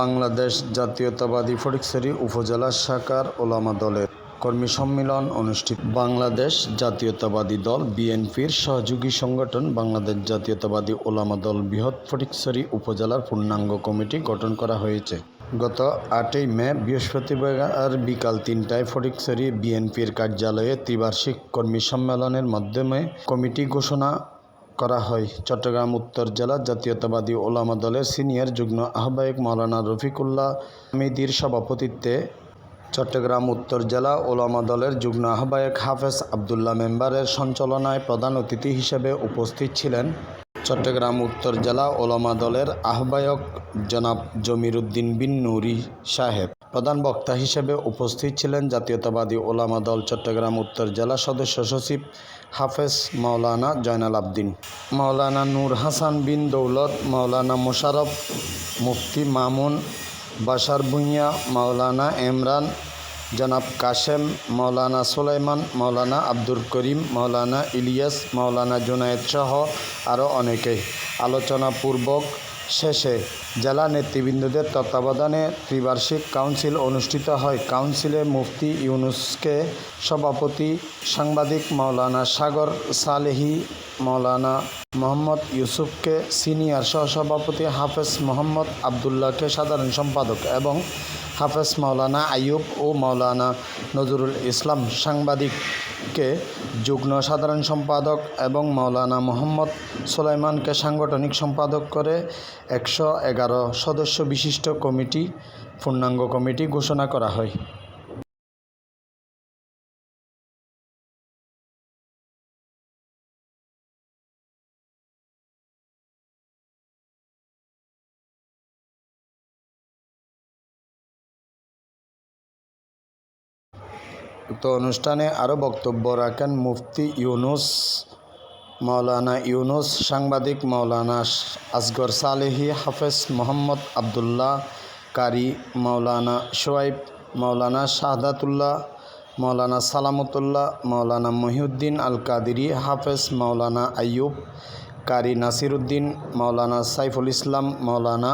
বাংলাদেশ জাতীয়তাবাদী ফটিকছড়ি উপজেলা শাখার ওলামা দলের কর্মী সম্মেলন অনুষ্ঠিত। বাংলাদেশ জাতীয়তাবাদী দল বিএনপির সহযোগী সংগঠন বাংলাদেশ জাতীয়তাবাদী ওলামা দল বৃহৎ ফটিকছড়ি উপজেলার পূর্ণাঙ্গ কমিটি গঠন করা হয়েছে। গত আটই মে বৃহস্পতিবার বিকাল তিনটায় ফটিকছড়ি বিএনপির কার্যালয়ে ত্রিবার্ষিক কর্মী সম্মেলনের মাধ্যমে কমিটি ঘোষণা করা হয়। চট্টগ্রাম উত্তর জেলা জাতীয়তাবাদী ওলামা দলের সিনিয়র যুগ্ম আহ্বায়ক মৌলানা রফিকুল্লাহ হামিদির সভাপতিত্বে চট্টগ্রাম উত্তর জেলা ওলামা দলের যুগ্ম আহ্বায়ক হাফেজ আবদুল্লাহ মেম্বারের সঞ্চালনায় প্রধান অতিথি হিসেবে উপস্থিত ছিলেন। চট্টগ্রাম উত্তর জেলা ওলামা দলের আহ্বায়ক জনাব জমির উদ্দিন বিন নুরি সাহেব। প্রধান বক্তা হিসেবে উপস্থিত ছিলেন জাতীয়তাবাদী ওলামা দল চট্টগ্রাম উত্তর জেলা সদস্য সচিব হাফেজ মাওলানা জয়নাল আবদিন, মাওলানা নূর হাসান বিন দৌলত, মাওলানা মোশারফ মুফতি মামুন বাসার ভুঁইয়া মাওলানা এমরান জনাব কাশেম মৌলানা সুলাইমান মৌলানা আব্দুল করিম মৌলানা ইলিয়াস মৌলানা জুনায়েদ সহ আরও অনেকেই আলোচনাপূর্বক শেষে জেলা নেতৃবৃন্দদের তত্ত্বাবধানে ত্রিবার্ষিক কাউন্সিল অনুষ্ঠিত হয়। কাউন্সিলে মুফতি ইউনুসকে সভাপতি সাংবাদিক মাওলানা সাগর সালেহি, মাওলানা মোহাম্মদ ইউসুফকে সিনিয়র সহসভাপতি হাফেজ মোহাম্মদ আবদুল্লাহকে সাধারণ সম্পাদক এবং হাফেজ মাওলানা আইয়ুব ও মাওলানা নজরুল ইসলাম সাংবাদিককে যুগ্ম সাধারণ সম্পাদক এবং মাওলানা মোহাম্মদ সোলাইমানকে সাংগঠনিক সম্পাদক করে একশো এগারো সদস্য বিশিষ্ট কমিটি, পূর্ণাঙ্গ কমিটি ঘোষণা করা হয়। উক্ত অনুষ্ঠানে আরও বক্তব্য রাখেন মুফতি ইউনুস মাওলানা ইউনুস, সাংবাদিক মাওলানা আসগর সালেহি, হাফেজ মোহাম্মদ আবদুল্লাহ কারি, মাওলানা শোয়াইব মাওলানা শাহাদাতুল্লাহ, মাওলানা সালামতুল্লাহ, মাওলানা মহিউদ্দিন আল কাদিরি হাফেজ মাওলানা আইয়ুব কারি নাসিরুদ্দিন, মাওলানা সাইফুল ইসলাম, মাওলানা